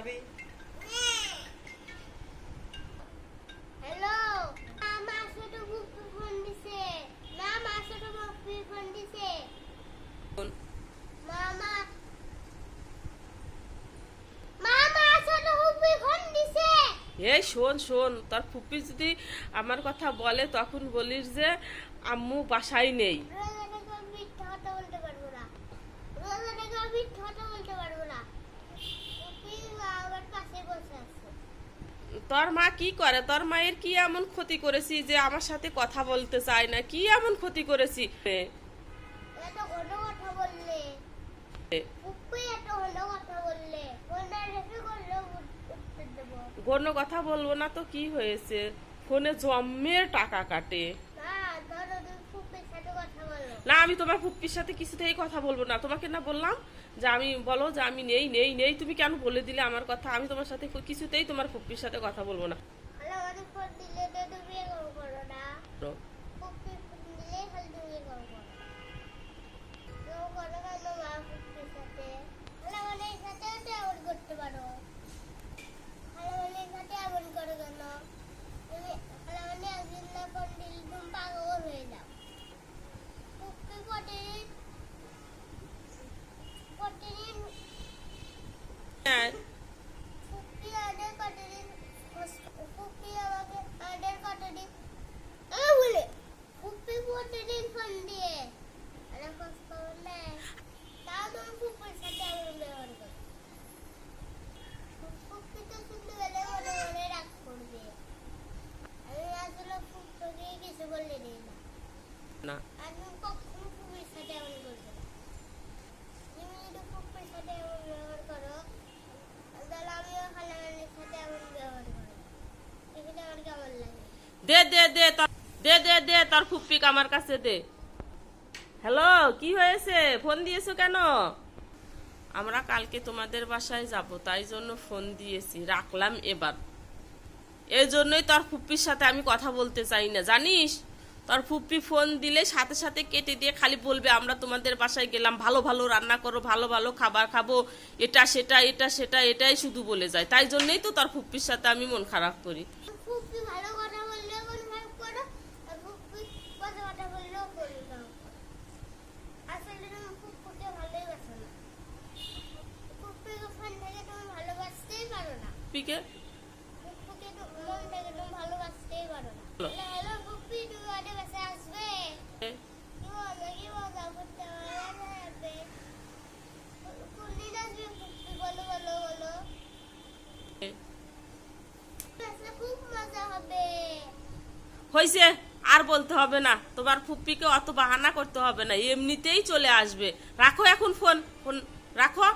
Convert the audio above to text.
খাবি হ্যালো মা ছোট বুকু ফোন দিছে। না ছোট বুকু ফোন দিছে। মামা মামা ছোট বুকু ফোন দিছে। এই শোন শোন তোর ফুপি যদি আমার কথা বলে তখন বলিস যে আম্মু বাসায় নেই রোজাটাকে মিথ্যা কথা বলতে পারব না রোজাটাকে মিথ্যা কথা বলতে পারব না বুকু আমার কাছে বসে আছে তোর মা কি করে? তোর মায়ের কি এমন ক্ষতি করেছি যে আমার সাথে কথা বলতে চায় না? কি এমন ক্ষতি করেছি? ঘন কথা বলব না তো কি হয়েছে? ফোনে জম্মের টাকা কাটে না ধরো তুমি ফুপির সাথে কথা বলো না আমি তোমার ফুপ্পির সাথে কিছুতেই কথা বলব না। তোমাকে না বললাম যে আমি বলো যে আমি নেই নেই নেই। তুমি কেন বলে দিলে আমার কথা? আমি তোমার সাথে কিছুতেই তোমার ফুপ্পির সাথে কথা বলব না হ্যালো আমাদের ফোন দিলে তো তুমি এরকম করো না ফুপির ফোন দিলে খালি তুমি এরকম করো এরকম করো কেন মা ফুপির সাথে হ্যালো আমাদের সাথেও তো এমন করতে পারো হ্যালো আমাদের সাথে এমন করো কেন তুমি হ্যালো আমাদের একদিন না ফোন দিলে তুমি পাগল হয়ে যাও ফুপি প্রতিদিন প্রতিদিন হ্যাঁ ফুপি আমাদের কতদিন ফুপি আমাকে আমাদের কতদিন আমি বলে ফুপি প্রতিদিন ফোন দিয়ে আরে খোঁজ খবর নেয় তাও তুমি ফুপির সাথে এমন ব্যবহার করো ফুপি তো শুনতে গেলে মনে মনে রাগ করবে আমি আসলে ফুপিকে কিছু বলে দিই না না আমি কখনো ফুপির সাথে এমন করবে না তুমি যদি ফুপির সাথে এমন ব্যবহার করো তাহলে আমিও খালামানির সাথে এমন ব্যবহার করব এখানে আমার কেমন লাগে দে দে দে দে দে দে, তোর ফুপ্পিক আমার কাছে দে। হ্যালো, কি হয়েছে? ফোন দিয়েছ কেন? আমরা কালকে তোমাদের বাসায় যাব, তাই জন্য ফোন দিয়েছি, রাখলাম এবার। এই জন্যই তোর ফুপ্পির সাথে আমি কথা বলতে চাই না, জানিস? তোর ফুপ্পি ফোন দিলে সাথে সাথে কেটে দিয়ে খালি বলবে, আমরা তোমাদের বাসায় গেলাম, ভালো ভালো রান্না করো, ভালো ভালো খাবার খাব, এটা, সেটা এটা, সেটা, এটাই শুধু বলে যায়। তাই জন্যই তো তোর ফুপ্পির সাথে আমি মন খারাপ করি ফুপি ভালো কথা বললেও মন খারাপ করো আর ফুপি কথা কথা বললেও মন খারাপ করো আসলে তুমি ফুপুকে ভালোই বাসো না ফুপুকে ফোন থেকে তুমি ভালোবাসতেই পারো না পিকে ফুপুকে তো মন থেকে তুমি ভালোবাসতেই পারো না হ্যালো। হ্যালো ফুপি তুমি আমাদের বাসায় আসবে কি মজা কি মজা করতে হবে কোনদিন আসবে ফুপি বলো বলো বলো আসলে খুব মজা হবে হয়েছে আর বলতে হবে না। তোমার ফুপ্পিকে অত বাহানা করতে হবে না, এমনিতেই চলে আসবে। রাখো এখন ফোন ফোন, রাখো।